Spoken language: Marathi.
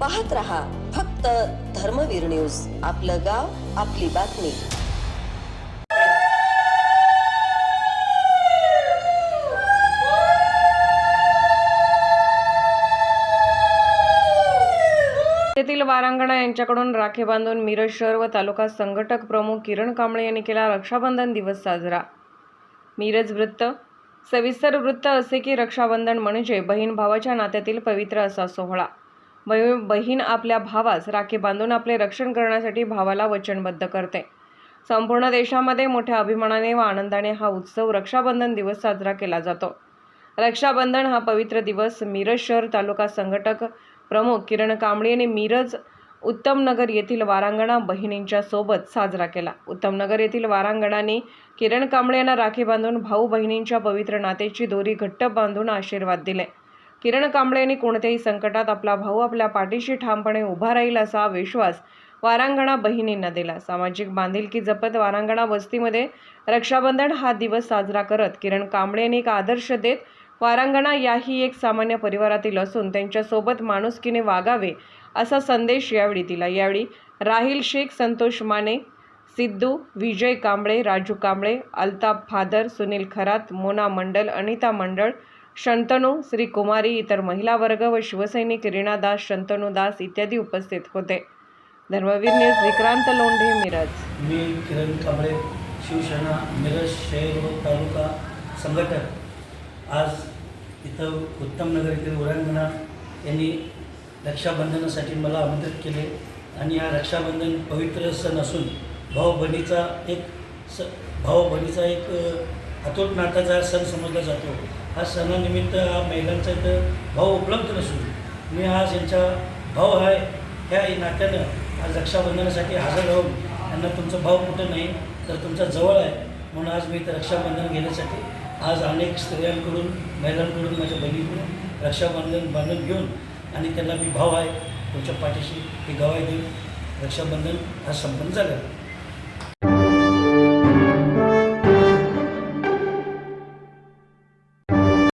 पाहत रहा फक्त धर्मवीर न्यूज. आपलं गाव आपली बातमी. येथील वारांगणा यांच्याकडून राखे बांधून मिरज शहर व तालुका संघटक प्रमुख किरण कांबळे यांनी केला रक्षाबंधन दिवस साजरा. मिरज वृत्त सविस्तर वृत्त असे की रक्षाबंधन म्हणजे बहीण भावाच्या नात्यातील पवित्र असा सोहळा. बहीण आपल्या भावास राखी बांधून आपले रक्षण करण्यासाठी भावाला वचनबद्ध करते. संपूर्ण देशामध्ये मोठ्या अभिमानाने व आनंदाने हा उत्सव रक्षाबंधन दिवस साजरा केला जातो. रक्षाबंधन हा पवित्र दिवस मिरज शहर तालुका संघटक प्रमुख किरण कांबळे यांनी मिरज उत्तमनगर येथील वारांगणा बहिणींच्या सोबत साजरा केला. उत्तमनगर येथील वारांगणाने किरण कांबळे यांना राखी बांधून भाऊ बहिणींच्या पवित्र नातेची दोरी घट्ट बांधून आशीर्वाद दिले. किरण कांबळे यांनी कोणत्याही संकटात आपला भाऊ आपल्या पाठीशी ठामपणे उभा राहील असा विश्वास वारांगणा बहिणींना दिला. सामाजिक बांधिलकी जपत वारांगणा वस्तीमध्ये रक्षाबंधन हा दिवस साजरा करत किरण कांबळे यांनी एक आदर्श देत वारांगणा याही एक सामान्य परिवारातील असून त्यांच्यासोबत माणुसकीने वागावे असा संदेश यावेळी दिला. यावेळी राहिल शेख संतोष माने सिद्धू विजय कांबळे राजू कांबळे अल्ताफ फादर सुनील खरात मोना मंडल अनिता मंडळ शंतनू श्री कुमारी इतर महिला वर्ग व शिवसैनिक रीणादास शंतनू दास इत्यादी उपस्थित होते. धर्मवीर न्यूज विक्रांत लोंढे मिरज. मी किरण कांबळे शिवसेना मिरज शहर व तालुका संघटक. आज इथं उत्तमनगर येथील उरांगणा यांनी रक्षाबंधनासाठी मला आमंत्रित केले आणि हा रक्षाबंधन पवित्र सण असून भाऊ बहिणीचा एक स भाऊ बहिणीचा एक अ, अतूट हा सण समजला जातो. हा सणानिमित्त हा महिलांचा इथं भाव उपलब्ध नसून मी आज यांच्या भाव आहे ह्या नात्यानं आज रक्षाबंधनासाठी हजर राहून त्यांना तुमचा भाव कुठं नाही तर तुमचा जवळ आहे म्हणून आज मी इथं रक्षाबंधन घेण्यासाठी आज अनेक स्त्रियांकडून महिलांकडून माझ्या बहिणीकडून रक्षाबंधन बांधून घेऊन आणि त्यांना मी भाव आहे तुमच्या पाठीशी ही गवाही देऊन रक्षाबंधन हा संपन्न झाला.